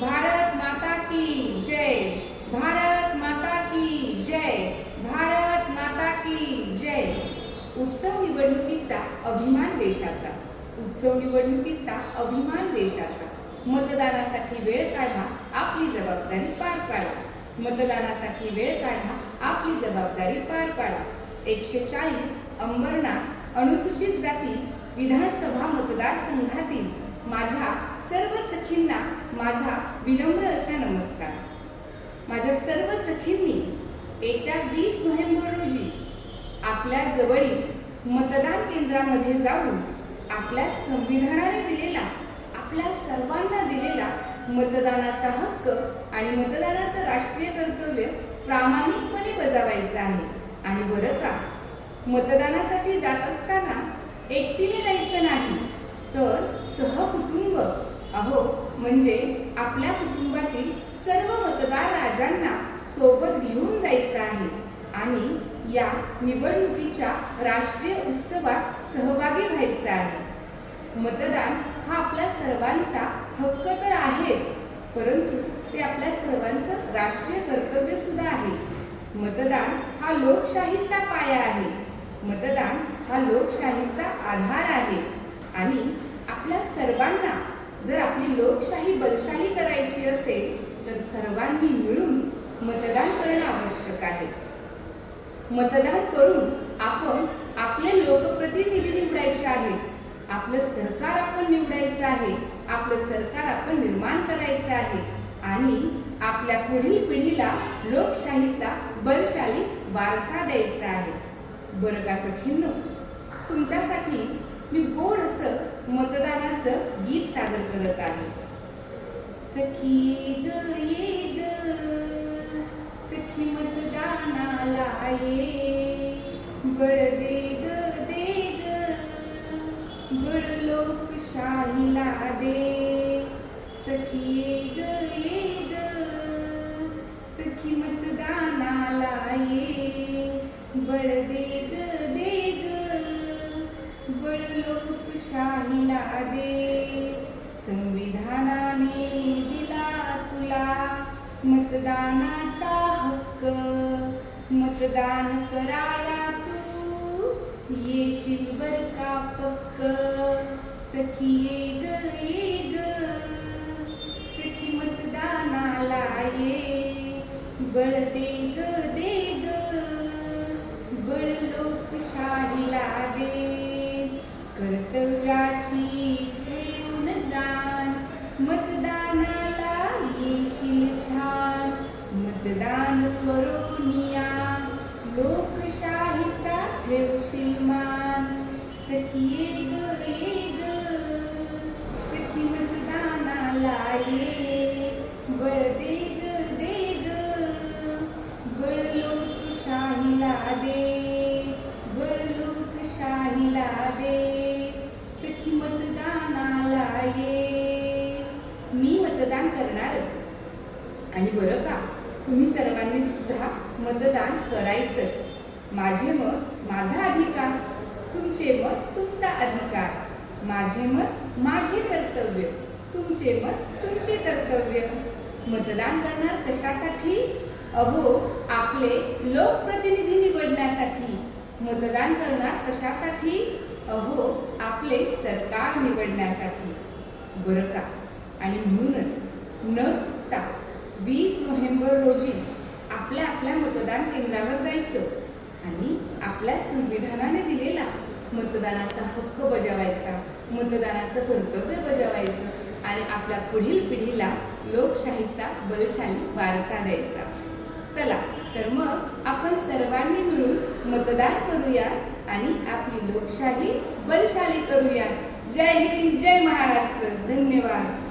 भारत माता की जय। भारत माता की जय। भारत माता की जय। उत्सव निवडणुकीचा अभिमान देशाचा। उत्सव निवडणुकीचा अभिमान देशाचा। मतदानासाठी वेळ काढा आपली जबाबदारी पार पाडा. मतदानासाठी वेळ काढा आपली जबाबदारी पार पाडा. एकशे चाळीस अंबरनाथ अनुसूचित जाती विधानसभा मतदारसंघातील माझ्या सर्व सखींना माझा विनम्र असा नमस्कार. माझ्या सर्व सखींनी येत्या वीस नोव्हेंबर रोजी आपल्या जवळील मतदान केंद्रामध्ये जाऊन आपल्या संविधानाने दिलेला आपल्या सर्वांना दिलेला मतदानाचा हक्क आणि मतदानाचं राष्ट्रीय कर्तव्य प्रामाणिकपणे बजावायचं आहे. आणि बरं का मतदानासाठी जात असताना एकटीने जायचं नाही तर सहकुटुंब. अहो म्हणजे आपल्या कुटुंबातील सर्व मतदार राजांना सोबत घेऊन जायचं आहे आणि या निवडणुकीच्या राष्ट्रीय उत्सवात सहभागी व्हायचं आहे. मतदान हा आपल्या सर्वांचा हक्क तर आहेच परंतु ते आपल्या सर्वांचं राष्ट्रीय कर्तव्य सुद्धा आहे. मतदान हा लोकशाहीचा पाया आहे. मतदान हा लोकशाहीचा आधार आहे. आणि आपल्या सर्वांना जर आपली लोकशाही बलशाली करायची असेल तर सर्वांनी मिळून मतदान करणं आवश्यक आहे. मतदान करून आपण आपले लोकप्रतिनिधी निवडायचे आहेत आपलं सरकार आपण निवडायचं आहे आपलं सरकार आपण निर्माण करायचं आहे आणि आपल्या पुढील पिढीला लोकशाहीचा बलशाली वारसा द्यायचा आहे. बरं का सखींनो? तुमच्यासाठी मी गोड असं मतदानाचं गीत सादर करत आहे. सखी ग ये ग सखी मतदानाला ये. बळ दे ग दे ग बळ लोकशाहीला दे. सखी ये ग ये ग सखी मतदानाला ये. बळ दे ग दे आदे संविधानाने दिला तुला मतदानाचा हक्क. मतदान कराया तू येशील बर का पक्क? सखी ये ग ये ग सखी मतदानाला ये. बळ दे कर्तव्याची ठेवून जाण मतदानाला येशील छान. मतदान करून या लोकशाहीचा ठेवशील मान. सखी ग सखी मतदानाला ये. मतदान करणारच. आणि बरं का तुम्ही सर्वांनी सुद्धा मतदान करायचंच. माझे मत माझा अधिकार तुमचे मत तुमचा अधिकार. माझे मत माझे कर्तव्य तुमचे मत तुमचे कर्तव्य. मतदान करणार कशासाठी? अहो आपले लोकप्रतिनिधी निवडण्यासाठी. मतदान करणार कशासाठी? अहो आपले सरकार निवडण्यासाठी. बरं का? आणि म्हणूनच न चुकता वीस नोव्हेंबर रोजी आपल्या आपल्या मतदान केंद्रावर जायचं आणि आपल्या संविधानाने दिलेला मतदानाचा हक्क बजावायचा मतदानाचं कर्तव्य बजावायचं आणि आपल्या पुढील पिढीला लोकशाहीचा बलशाली वारसा द्यायचा. चला तर मग आपण सर्वांनी मिळून मतदान करूया आणि आपली लोकशाही बलशाली करूया. जय हिंद जय महाराष्ट्र. धन्यवाद.